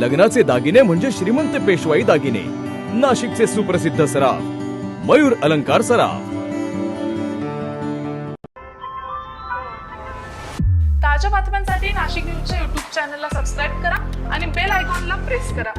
लग्नाचे दागिने म्हणजे श्रीमंत पेशवाई दागिने. नाशिकचे सुप्रसिद्ध सराफ मयूर अलंकार सराफ. ताज्या बातम्यांसाठी नाशिक न्यूजच्या युट्यूब चॅनलला सबस्क्राईब करा आणि बेल आयकॉनला प्रेस करा.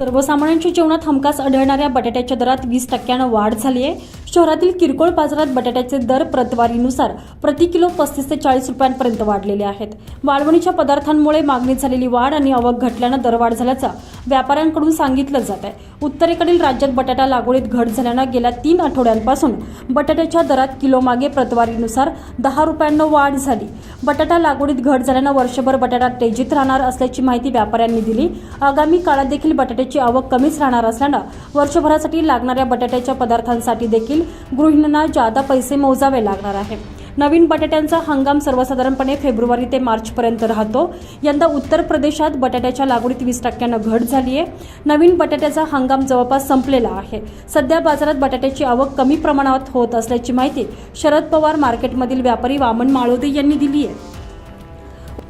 सर्वसामान्यांच्या जेवणात हमखास आढळणाऱ्या बटाट्याच्या दरात वीस टक्क्यानं वाढ झाली आहे शहरातील किरकोळ बाजारात बटाट्याचे दर प्रतवारीनुसार प्रति किलो पस्तीस ते चाळीस रुपयांपर्यंत वाढलेले आहेत. वाळवणीच्या पदार्थांमुळे मागणीत झालेली वाढ आणि आवक घटल्यानं दरवाढ झाल्याचं व्यापाऱ्यांकडून सांगितलं जात आहे. उत्तरेकडील राज्यात बटाटा लागवडीत घट झाल्यानं गेल्या तीन आठवड्यांपासून बटाट्याच्या दरात किलोमागे प्रतवारीनुसार दहा रुपयांना वाढ झाली. बटाटा लागवडीत घट झाल्यानं वर्षभर बटाटा तेजीत राहणार असल्याची माहिती व्यापाऱ्यांनी दिली. आगामी काळात देखील बटाट्याची आवक कमीच राहणार असल्यानं वर्षभरासाठी लागणाऱ्या बटाट्याच्या पदार्थांसाठी देखील गृहिणींना जादा पैसे मोजावे लागणार आहे. नवीन बटाट्यांचा हंगाम सर्वसाधारणपणे फेब्रुवारी ते मार्चपर्यंत राहतो. यंदा उत्तर प्रदेशात बटाट्याच्या लागवडीत वीस टक्क्यानं घट झाली आहे नवीन बटाट्याचा हंगाम जवळपास संपलेला आहे. सध्या बाजारात बटाट्याची आवक कमी प्रमाणात होत असल्याची माहिती शरद पवार मार्केटमधील व्यापारी वामन माळोदे यांनी दिली आहे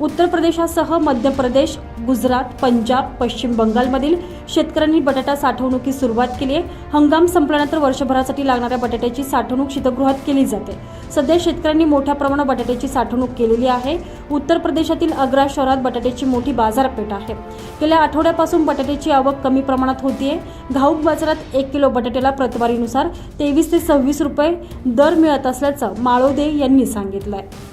उत्तर प्रदेशासह मध्य प्रदेश गुजरात पंजाब पश्चिम बंगालमधील शेतकऱ्यांनी बटाटा साठवणुकीस सुरुवात केली आहे. हंगाम संपल्यानंतर वर्षभरासाठी लागणाऱ्या बटाट्याची साठवणूक शीतगृहात केली जाते. सध्या शेतकऱ्यांनी मोठ्या प्रमाणात बटाट्याची साठवणूक केलेली आहे. उत्तर प्रदेशातील आग्रा शहरात बटाट्याची मोठी बाजारपेठ आहे. गेल्या आठवड्यापासून बटाट्याची आवक कमी प्रमाणात होतीये. घाऊक बाजारात एक किलो बटाट्याला प्रतवारीनुसार तेवीस ते सव्वीस रुपये दर मिळत असल्याचं माळोदे यांनी सांगितलं आहे